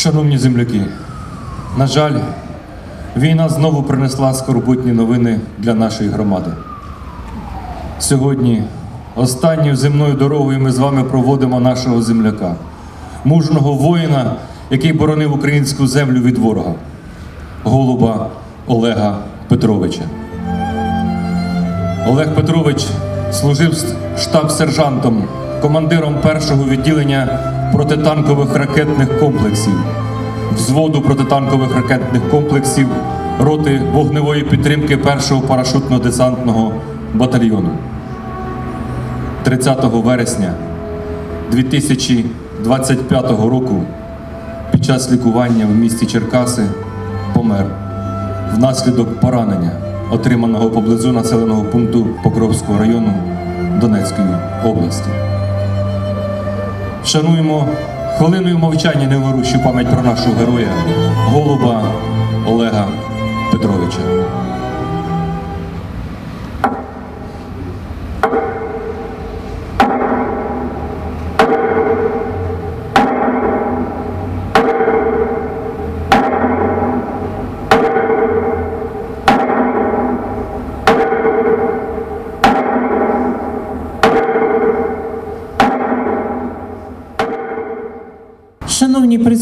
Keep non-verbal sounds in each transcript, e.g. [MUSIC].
Шановні земляки, на жаль, війна знову принесла скорботні новини для нашої громади. Сьогодні останньою земною дорогою ми з вами проводимо нашого земляка, мужного воїна, який боронив українську землю від ворога, голуба Олега Петровича. Олег Петрович служив штаб-сержантом, командиром першого відділення протитанкових ракетних комплексів, взводу протитанкових ракетних комплексів роти вогневої підтримки першого парашутно-десантного батальйону. 30 вересня 2025 року під час лікування в місті Черкаси помер внаслідок поранення, отриманого поблизу населеного пункту Покровського району Донецької області. Шануємо хвилиною мовчання невирущу пам'ять про нашого героя, голуба Олега Петровича.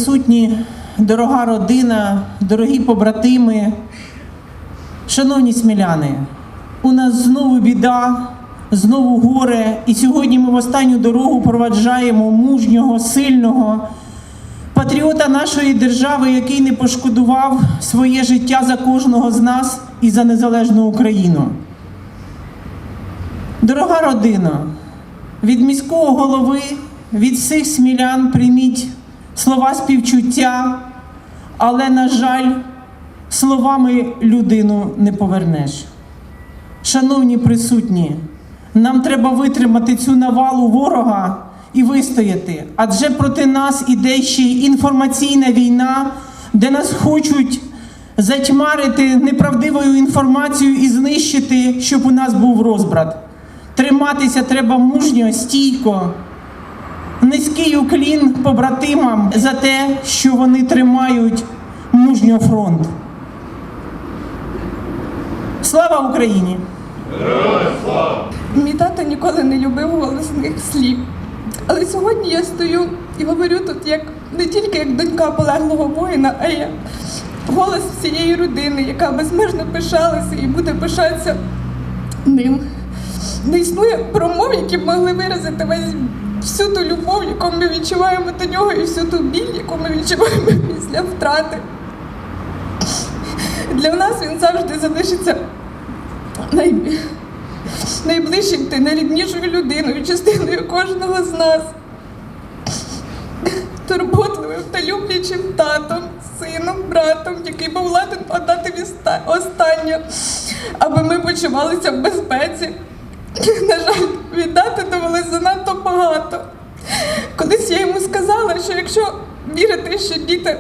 Присутні, дорога родина, дорогі побратими, шановні сміляни, у нас знову біда, знову горе, і сьогодні ми в останню дорогу проваджаємо мужнього, сильного патріота нашої держави, який не пошкодував своє життя за кожного з нас і за незалежну Україну. Дорога родина, від міського голови, від всіх смілян прийміть слова співчуття, але, на жаль, словами людину не повернеш. Шановні присутні, нам треба витримати цю навалу ворога і вистояти, адже проти нас іде ще й інформаційна війна, де нас хочуть затьмарити неправдивою інформацією і знищити, щоб у нас був розбрат. Триматися треба мужньо, стійко. Низький уклін побратимам за те, що вони тримають мужньо фронт. Слава Україні! Мій тато ніколи не любив голосних слів. Але сьогодні я стою і говорю тут як не тільки як донька полеглого воїна, а як голос всієї родини, яка безмежно пишалася і буде пишатися ним. Не існує промов, які б могли виразити весь всю ту любов, яку ми відчуваємо до нього, і всю ту біль, яку ми відчуваємо [LAUGHS] після втрати. Для нас він завжди залишиться най... найближчим та найріднішою людиною, частиною кожного з нас. Турботливим та люблячим татом, сином, братом, який був ладен віста- останнє, аби ми почувалися в безпеці. [LAUGHS] На жаль, віддати довелось занадто багато. Колись я йому сказала, що якщо вірити, що діти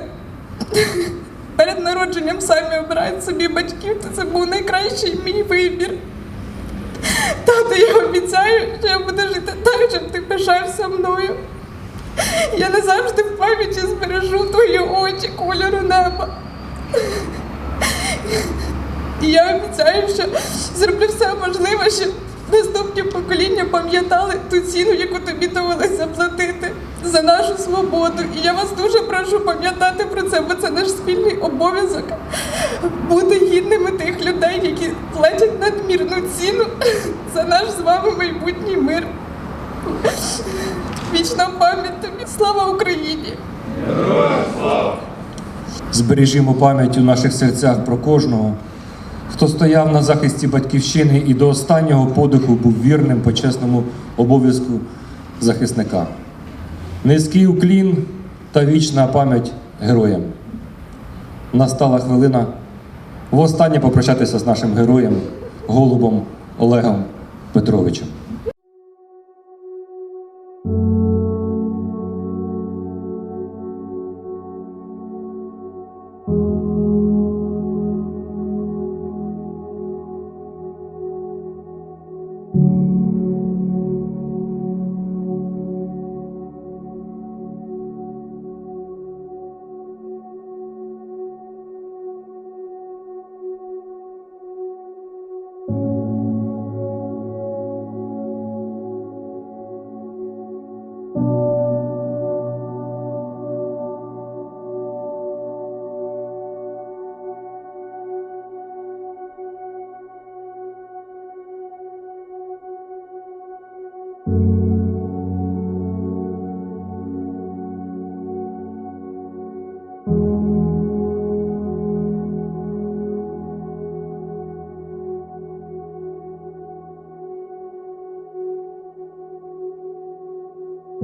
[LAUGHS] перед народженням самі обирають собі батьків, то це був найкращий мій вибір. Тато, я обіцяю, що я буду жити так, щоб ти пишався мною. Я не завжди в пам'яті збережу твої очі кольору неба. І я обіцяю, що зроблю все можливе, щоб наступні покоління пам'ятали ту ціну, яку тобі довелося платити за нашу свободу. І я вас дуже прошу пам'ятати про це, бо це наш спільний обов'язок бути гідними тих людей, які платять надмірну ціну [LAUGHS] за наш з вами майбутній мир. Вічна пам'ять тобі. Слава Україні! Збережімо пам'ять у наших серцях про кожного, хто стояв на захисті батьківщини і до останнього подиху був вірним почесному обов'язку захисника. Низький уклін та вічна пам'ять героям. Настала хвилина востаннє попрощатися з нашим героєм, голубом Олегом Петровичем.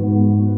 you.